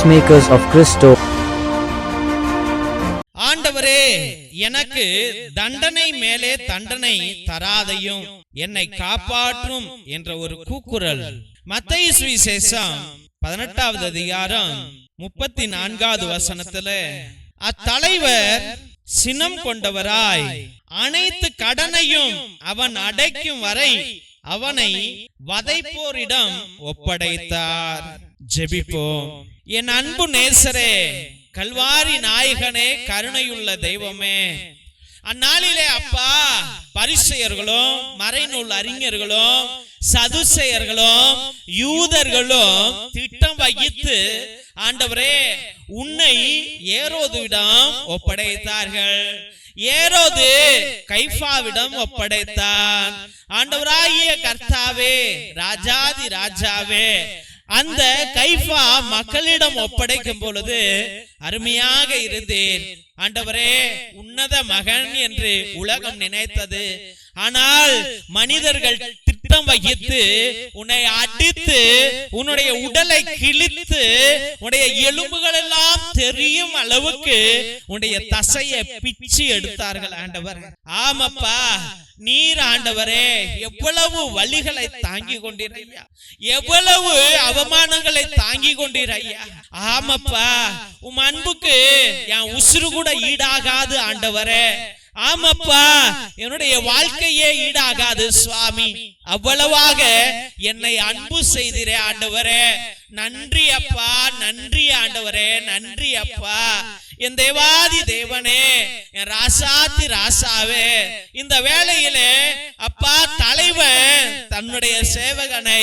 Peacemakers of Christo. ஆண்டவரே எனக்கு தண்டனை மேலே தண்டனை தராதையும் என்னை காப்பாற்றும் என்ற ஒரு கூக்குரல் மத்திய சுவிசேஷம் பதினெட்டாவது அதிகாரம் முப்பத்தி நான்காவது வசனத்துல அத்தலைவர் சினம் கொண்டவராய் அனைத்து கடனையும் அவன் அடைக்கும் வரை அவனை வதைப்போரிடம் ஒப்படைத்தார் ஜெபிப்போம். என் அன்பு நேசரே கல்வாரி நாயகனே கருணையுள்ள தெய்வமே. அந்நாளிலே அப்பா பரிசெயர்களும் மறைநூல் அறிஞர்களும் சதுசெயர்களும் யூதர்களும் திட்டம் வகித்து ஆண்டவரே உன்னை ஏரோதுவிடம் ஒப்படைத்தார்கள். ஏரோது கைஃபாவிடம் ஒப்படைத்தான். ஆண்டவராகிய கர்த்தாவே ராஜாதி ராஜாவே அந்த கைஃபா மக்களிடம் ஒப்படைக்கும் பொழுது அருமையாக இருந்தேன். ஆண்டவரே உன்னத மகன் என்று உலகம் நினைத்தது. ஆனால் மனிதர்கள் திட்டம் வகித்து உன்னை அடித்து உன்னுடைய உடலை கிழித்து உன்னுடைய எலும்புகள் எல்லாம் தெரியும் அளவுக்கு உன்னுடைய தசையை பிச்சு எடுத்தார்கள் ஆண்டவர். ஆமாப்பா நீர் ஆண்டவரே எவ்வளவு வழிகளை தாங்கி கொண்டிரையா எவ்வளவு அவமானங்களை தாங்கி கொண்டிரையா ஆமாப்பா உம் அன்புக்கு என் உசுறு கூட ஈடாகாது ஆண்டவரே. ஆமாப்பா என்னுடைய வாழ்க்கையே ஈடாகாது சுவாமி. அவ்வளவாக என்னை அன்பு செய்திரே ஆண்டவரே. நன்றி அப்பா நன்றி ஆண்டவரே நன்றி அப்பா. என் தேவாதி தேவனே என் ராசாத்தி ராசாவே. இந்த வேளையிலே அப்பா தலைவன் தன்னுடைய சேவகனை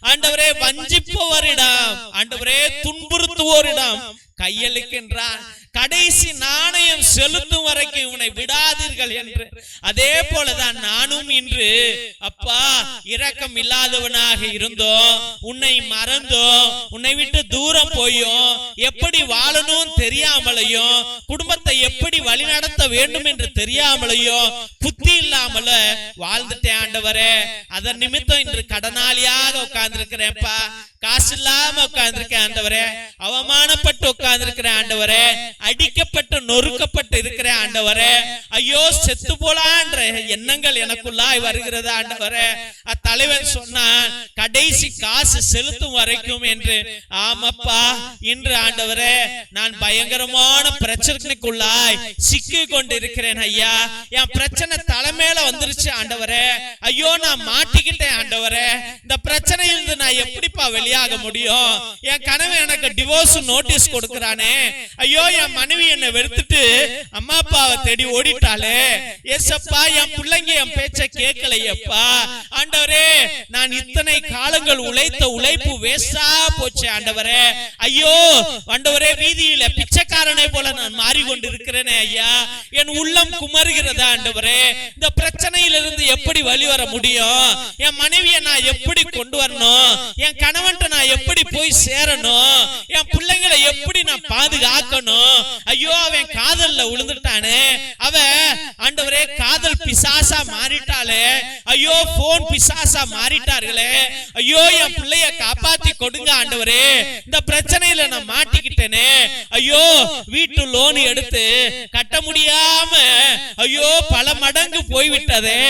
ஆண்டவரே வஞ்சிப்பவரிடம் ஆண்டவரே துன்புறுத்துவோரிடம் கையளிக்கின்றான். கடைசி நாணயம் செலுத்தும் வரைக்கும் இவனை விடாதீர்கள் என்று. அதே போலதான் நானும் இன்று அப்பா இரக்கம் இல்லாதவனாக இருந்தோம். உன்னை மறந்தோம். உன்னை விட்டு தூரம் போயும். எப்படி வாழணும் தெரியாமலையும் குடும்பத்தை எப்படி வழிநடத்த வேண்டும் என்று தெரியாமலையும் புத்தி இல்லாமல வாழ்ந்துட்டேன் ஆண்டவரே. அதன் நிமித்தம் இன்று கடனாளியாக உட்கார்ந்திருக்கிறேன்ப்பா. காசு இல்லாம உட்கார்ந்திருக்கேன் ஆண்டவரே. அவமானப்பட்டு உட்கார்ந்திருக்கிறேன் ஆண்டவரே. அடிக்கப்பட்டு நொறுக்கப்பட்டு இருக்கிற ஆண்டவரே. ஐயோ செத்து போலான்ற எண்ணங்கள் எனக்குள்ளாய் வருகிறது ஆண்டவரே. அத்தலைவன் சொன்னான் கடைசி காசு செலுத்தும் வரைக்கும் என்று. ஆமாப்பா இன்று ஆண்டவரே நான் பயங்கரமான பிரச்சனைக்குள்ளாய் சிக்கி கொண்டு இருக்கிறேன் ஐயா. என் பிரச்சனை தலைமையில வந்துருச்சு ஆண்டவரே. ஐயோ நான் மாட்டிக்கிட்டேன் ஆண்டவரே. இந்த பிரச்சனையிலிருந்து நான் எப்படி எப்படிப்பா வெளியாக முடியும். என் கணவன் எனக்கு டிவோர்ஸ் நோட்டீஸ் கொடுக்கறானே. ஐயோ என் மனைவி என்னை வெறுத்துட்டு அம்மா அப்பாவை தேடி ஓடிட்டாளே. ஏசப்பா என் பிள்ளைங்க என் பேச்ச கேட்கலையப்பா. ஆண்டவரே நான் இத்தனை காலங்கள் உழைத்த உழைப்பு வேஸ்டா போச்சு ஆண்டவரே. ஐயோ ஆண்டவரே வீதியில பிச்சைக்காரனை போல நான் மாறிக்கொண்டு இருக்கிறேனே ஐயா. என் உள்ளம் குமருகிறதா ஆண்டவரே. இந்த பிரச்சனையிலிருந்து எப்படி வழிவர முடியும்? என் மனைவியை நான் எப்படி கொண்டு வரணும்? என் கணவன்ட்ட நான் எப்படி போய் சேரணும்? என் பிள்ளைங்களை எப்படி நான் பாதுகாக்கணும்? ஐயோ அவன் காதல்ல விழுந்துட்டானே அவ ஆண்டவரே காதல் பிசாசா மாறிட்டாளே. ஐயோ போன் பிசாசா மாறிட்டார்களே. ஐயோ என் பிள்ளைய காப்பாத்தி கொடுங்க ஆண்டவரே. இந்த பிரச்சனையில நான் மாட்டிக்கிட்டேனே. ஐயோ வீட்டு லோன் எடுத்து கட்ட முடியாம ஐயோ பல மடங்கு போய்விட்டதே.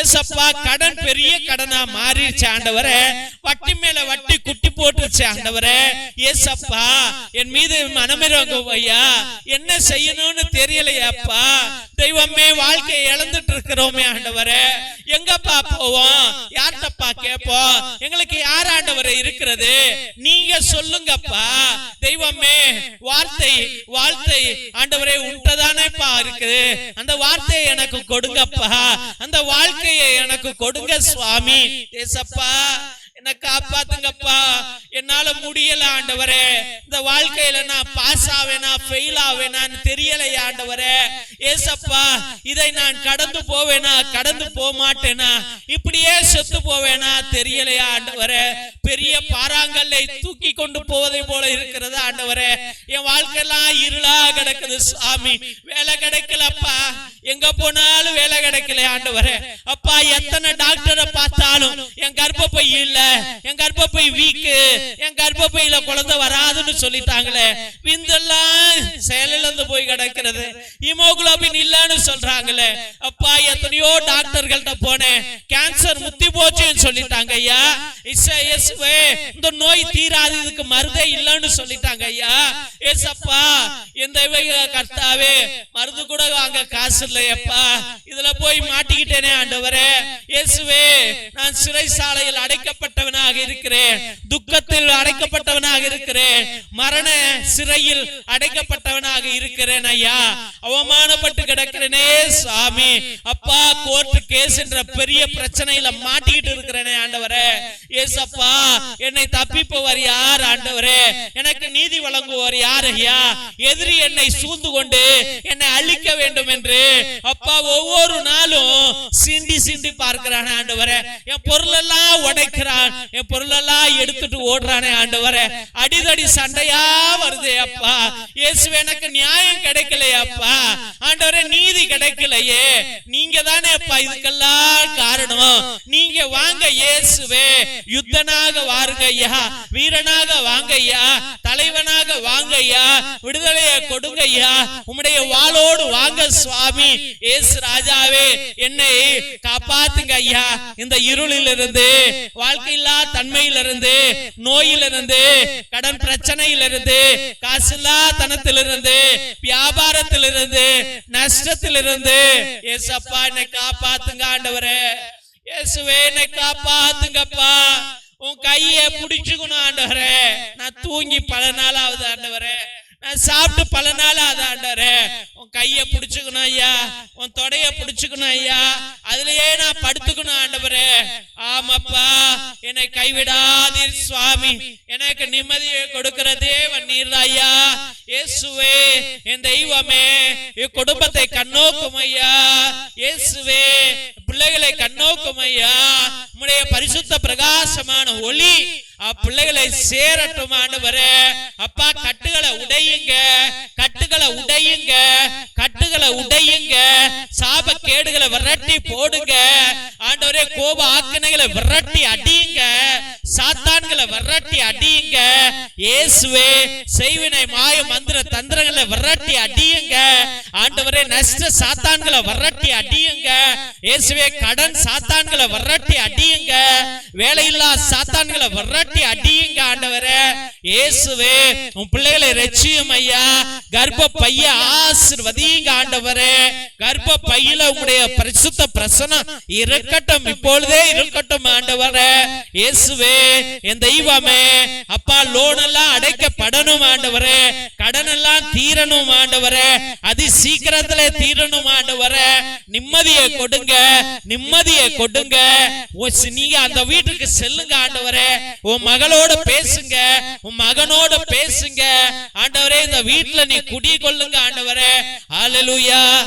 ஏசப்பா கடன் பெரிய கடனா மாறிடுச்சு ஆண்டவரே. வட்டி மேல வட்டி குட்டி போட்டுருச்சு ஆண்டவரே. ஏசப்பா என் மீது மனமிறங்க ஐயா. என்ன செய்யணும்னு தெரியலையாப்பா. தெய்வமே வாழ்க்கையை இழந்துட்டு இருக்கிறோமே ஆண்டவரே. எங்கப்பா போவோம்? யார்கிட்டப்பா கேட்போம்? எங்களுக்கு யார் ஆண்டவரை இருக்கிறது? நீங்க சொல்லுங்கப்பா. தெய்வமே வார்த்தை வார்த்தை ஆண்டவரே உண்டதானேப்பா இருக்குது. அந்த வார்த்தையை எனக்கு கொடுங்கப்பா. அந்த வாழ்க்கையை எனக்கு கொடுங்க சுவாமி. ஏசப்பா என்ன காப்பாத்துங்கப்பா. என்னால முடியல ஆண்டவரே. இந்த வாழ்க்கையில நான் பாஸ் ஆவேனா ஃபெயில் ஆவேனான்னு தெரியலையா ஆண்டவரே. ஏசப்பா இதை நான் கடந்து போவேனா கடந்து போக மாட்டேனா? இப்படியே செத்து போவேனா? தெரியலையா ஆண்டவரே. பெரிய பாறாங்கல்லை தூக்கி கொண்டு போவதை போல இருக்கிறது ஆண்டவரே. என் வாழ்க்கையெல்லாம் இருளா கிடக்குது சாமி. வேலை கிடைக்கலப்பா. எங்க போனாலும் வேலை கிடைக்கல ஆண்டவரே. அப்பா எத்தனை டாக்டரை பார்த்தாலும் என் கர்ப்பப்பை இல்ல. என் கர்ப்பப்பை வீக்கு. என் கர்ப்பப்பையில குழந்தை வராதுன்னு சொல்லிட்டாங்களே. விந்தெல்லாம் செயலிழந்து போய் கிடக்கிறது. ஹீமோகுளோபின் இல்லைன்னு சொல்றாங்களே. அப்பா எத்தனையோ டாக்டர்கள்ட்ட போனேன். கேன்சர் முத்தி போச்சுன்னு சொல்லிட்டாங்க ஐயா. இந்த நோய் தீராது இதுக்கு மருந்தே இல்லைன்னு சொல்லிட்டாங்க ஐயா. ஏசப்பா இந்த கர்த்தாவே மருந்து கூட வாங்க காசு இல்லையப்பா. இதுல போய் மாட்டிக்கிட்டேனே ஆண்டவரே. இயேசுவே நான் சிறைசாலையில் அடைக்கப்பட்டவனாக இருக்கிறேன். துக்கத்தில் அடைக்கப்பட்டவனாக இருக்கிறேன். மரண சிறையில் அடைக்கப்பட்டவனாக இருக்கிறேன் ஐயா. அவமானப்பட்டு கிடக்கிறேனே சாமி. அப்பா கோர்ட் கேஸ் என்ற பெரிய பிரச்சனையில மாட்டிக்கிட்டு இருக்கிறேனே ஆண்டவரே. ஏசப்பா என்னை தப்பிப்பவர் யார் ஆண்டவரே? எனக்கு நீதி வழங்குவோர் யார் ஐயா? எதிரி என்னை சூழ்ந்து கொண்டு என்னை அழிக்க வேண்டும் என்று அப்பா ஒவ்வொரு நாளும் சிண்டி சிண்டி பார்க்கிறானே ஆண்டவரே. என் பொருள் எல்லாம் உடைக்கிறான். என் பொருள் எல்லாம் எடுத்துட்டு ஓடுறானே ஆண்டவரே. அடிதடி சண்டையா வருது அப்பா. இயேசு எனக்கு நியாயம் கிடைக்கலையாப்பா ஆண்டவரே நீதி கிடைக்கலையே. நீங்க தானே அப்பா இதுக்கெல்லாம் காரணம். நீங்க வாங்க இயேசுவே. யுத்தனாக வாருங்க ஐயா வீரனாக வாங்க ஐயா தலைவனாக வாங்க ஐயா விடுதலையை கொடுங்க ஐயா உம்முடைய வாளோடு வாங்க சுவாமி. இயேசு ராஜாவே என்னை காப்பாத்துங்க ஐயா இந்த இருளிலிருந்து வாழ்க்கையில்லா தன்மையிலிருந்து நோயிலிருந்து கடன் பிரச்சனையிலிருந்து காசில்லா தனத்திலிருந்து வியாபாரத்திலிருந்து நஷ்டத்திலிருந்து. ஏசப்பா என்னை காப்பாத்துங்க ஆண்டவரே. இயேசுவே என்னை காப்பாத்துங்கப்பா. உன் கைய பிடிச்சுக்கணும் ஆண்டவரே. நான் தூங்கி பல நாளாவது ஆண்டவரே. நான் சாப்பிட்டு பல நாள் ஆதாண்டரே உன் கைய பிடிச்சுக்கணும் ஐயா. உன் தொடைய பிடிச்சுக்கணும் ஐயா. அதுலயே நான் படுத்துக்கணும் ஆண்டவரே. ஆமாப்பா. என்னை கைவிடாதீர் சுவாமி. எனக்கு நிம்மதியை கொடுக்கிற தேவன் நீர் ஐயா. இயேசுவே என் தெய்வமே என் குடும்பத்தை கண்ணோக்கும் ஐயா. இயேசுவே பிள்ளைகளை கண்ணோக்கும் ஐயா. உம்முடைய பரிசுத்த பிரகாசமான ஒளி பிள்ளைகளை சேரட்டும் ஆண்டவரே. அப்பா கட்டுகளை உடையுங்க. கட்டுகளை உடையுங்க. கட்டுகளை உடையுங்க. சாப கேடுகளை விரட்டி போடுங்க. ஆண்டவரே கோப ஆக்கினைகளை விரட்டி அடியுங்க. சாத்தான்களை விரட்டி அடியுங்க. இயேசுவே செய்வினை மாய மந்திர தந்திரங்களை விரட்டி அடியுங்க. ஆண்டவரே நஷ்ட சாத்தான்களை விரட்டி அடியுங்க. இயேசுவே கடன் சாத்தான்களை விரட்டி அடியுங்க. வேலையில்லா சாத்தான்களை விரட்டி அடியுங்க ஆண்டவரே. இயேசுவே உன் பிள்ளைகளை ரட்சியும் ஐயா. கர்ப்ப பைய ஆசிர்வதிங்க ஆண்டவரே. கர்ப்ப பையில உங்களுடைய பரிசுத்த பிரசனம் இருக்கட்டும். இப்பொழுதே இருக்கட்டும் ஆண்டவரே. இயேசுவே என் தெய்வமே அப்பா லோன் எல்லாம் அடைக்கப்படணும் ஆண்டவரே. கடன் எல்லாம் தீரணும் ஆண்டவரே. அதி சீக்கிரத்துல தீரணும் ஆண்டவரே. நிம்மதியை கொடுங்க நிம்மதியை கொடுங்க. சி- நீங்க அந்த வீட்டுக்கு செல்லுங்க ஆண்டவரே. உன் மகளோட பேசுங்க உன் மகனோட பேசுங்க. ஆண்டவரே இந்த வீட்டுல நீ குடி கொள்ளுங்க ஆண்டவரே. ஆலலுயா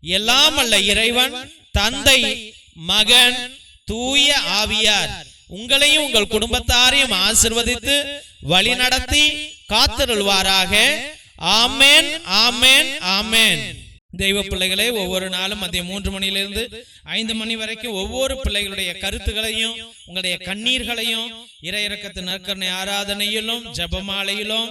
எல்லாம் அல்ல இறைவன் தந்தை மகன் தூய ஆவியார். உங்களையும் உங்கள் குடும்பத்தாரையும் ஆசிர்வதித்து வழிநடத்தி காத்திருள்வாராக. ஆமேன் ஆமேன் ஆமேன். தெய்வ பிள்ளைகளே ஒவ்வொரு நாளும் மதியம் மூன்று மணியிலிருந்து ஐந்து மணி வரைக்கும் ஒவ்வொரு பிள்ளைகளுடைய கருத்துகளையும் உங்களுடைய கண்ணீர்களையும் இறையிறக்கத்து நற்கரணை ஆராதனையிலும் ஜபமாலையிலும்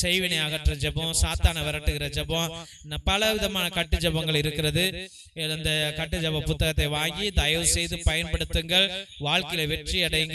செய்வினை அகற்ற ஜபம் சாத்தான விரட்டுகிற ஜபம் பல விதமான கட்டு ஜபங்கள் இருக்கிறது. இந்த கட்டு ஜப புத்தகத்தை வாங்கி தயவு செய்து பயன்படுத்துங்கள். வாழ்க்கையில வெற்றி அடையுங்கள்.